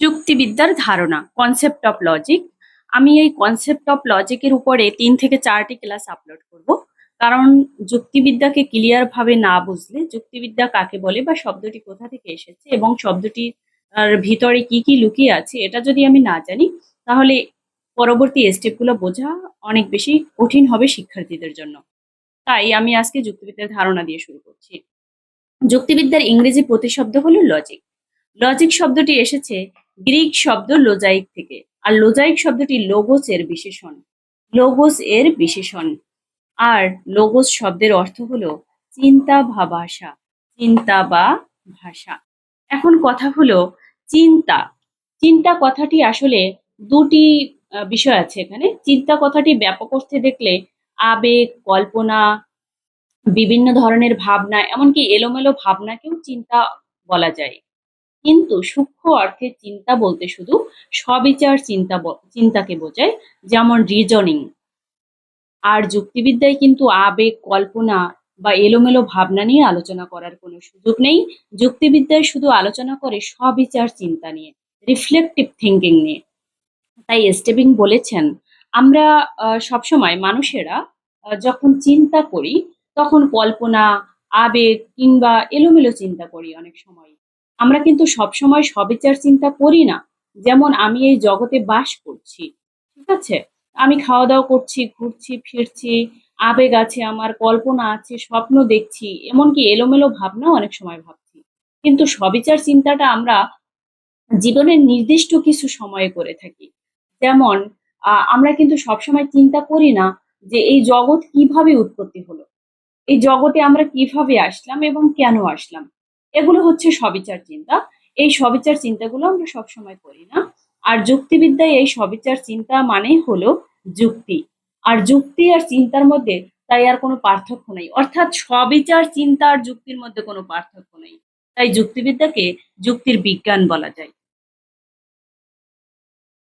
যুক্তিবিদ্যার ধারণা concept of logic আমি এই কনসেপ্ট অফ লজিকের উপরে তিন থেকে চারটি ক্লাস আপলোড করব। কারণ যুক্তিবিদ্যাকে ক্লিয়ার ভাবে না বুঝলে, যুক্তিবিদ্যা কাকে বলে বা শব্দটি কোথা থেকে এসেছে এবং শব্দটি আর ভিতরে কি কি লুকিয়ে আছে, এটা যদি আমি না জানি, তাহলে পরবর্তী স্টেপগুলো বোঝা অনেক বেশি কঠিন হবে শিক্ষার্থীদের জন্য। তাই আমি আজকে যুক্তিবিদ্যার ধারণা দিয়ে শুরু করছি। যুক্তিবিদ্যার ইংরেজি প্রতিশব্দ হলো লজিক লজিক শব্দটি এসেছে গ্রিক শব্দ লোজাইক থেকে। আর লোজাইক শব্দটি লোগোস এর বিশেষণ। লোগোস এর বিশেষণ। আর লোগোস শব্দের অর্থ হলো চিন্তা বা ভাষা। চিন্তা বা ভাষা। এখন কথা হলো চিন্তা। চিন্তা কথাটি আসলে দুটি বিষয় আছে এখানে। চিন্তা কথাটি ব্যাপক অর্থে দেখলে আবেগ, কল্পনা, বিভিন্ন ধরনের ভাবনা, এমনকি এলোমেলো ভাবনাকেও চিন্তা বলা যায়। কিন্তু সূক্ষ্ম অর্থে চিন্তা বলতে শুধু সবিচার চিন্তা চিন্তাকে বোঝায়, যেমন রিজনিং আর যুক্তিবিদ্যায় কিন্তু আবেগ, কল্পনা বা এলোমেলো ভাবনা নিয়ে আলোচনা করার কোনো সুযোগ নেই। যুক্তিবিদ্যায় শুধু আলোচনা করে সবিচার চিন্তা নিয়ে রিফ্লেকটিভ থিঙ্কিং নিয়ে। তাই স্টেবিং বলেছেন, আমরা সবসময় মানুষেরা যখন চিন্তা করি, তখন কল্পনা, আবেগ কিংবা এলোমেলো চিন্তা করি অনেক সময়। আমরা কিন্তু সবসময় সবিচার চিন্তা করি না। যেমন আমি এই জগতে বাস করছি, ঠিক আছে? আমি খাওয়া দাওয়া করছি, ঘুরছি, ফিরছি, আবেগ আছে আমার, কল্পনা আছে, স্বপ্ন দেখছি, এমনকি এলোমেলো ভাবনাও অনেক সময় ভাবছি। কিন্তু সবিচার চিন্তাটা আমরা জীবনের নির্দিষ্ট কিছু সময়ে করে থাকি। যেমন আমরা কিন্তু সবসময় চিন্তা করি না যে এই জগৎ কীভাবে উৎপত্তি হলো? এই জগতে আমরা কীভাবে আসলাম এবং কেন আসলাম? এগুলো হচ্ছে সবিচার চিন্তা। এই সবিচার চিন্তাগুলো আমরা সবসময় করি না। আর যুক্তিবিদ্যায় এই সবিচার চিন্তা মানেই হলো যুক্তি। আর যুক্তি আর চিন্তার মধ্যে তাই আর কোনো পার্থক্য নেই। অর্থাৎ সবিচার, চিন্তা আর যুক্তির মধ্যে কোনো পার্থক্য নেই। তাই যুক্তিবিদ্যাকে যুক্তির বিজ্ঞান বলা যায়।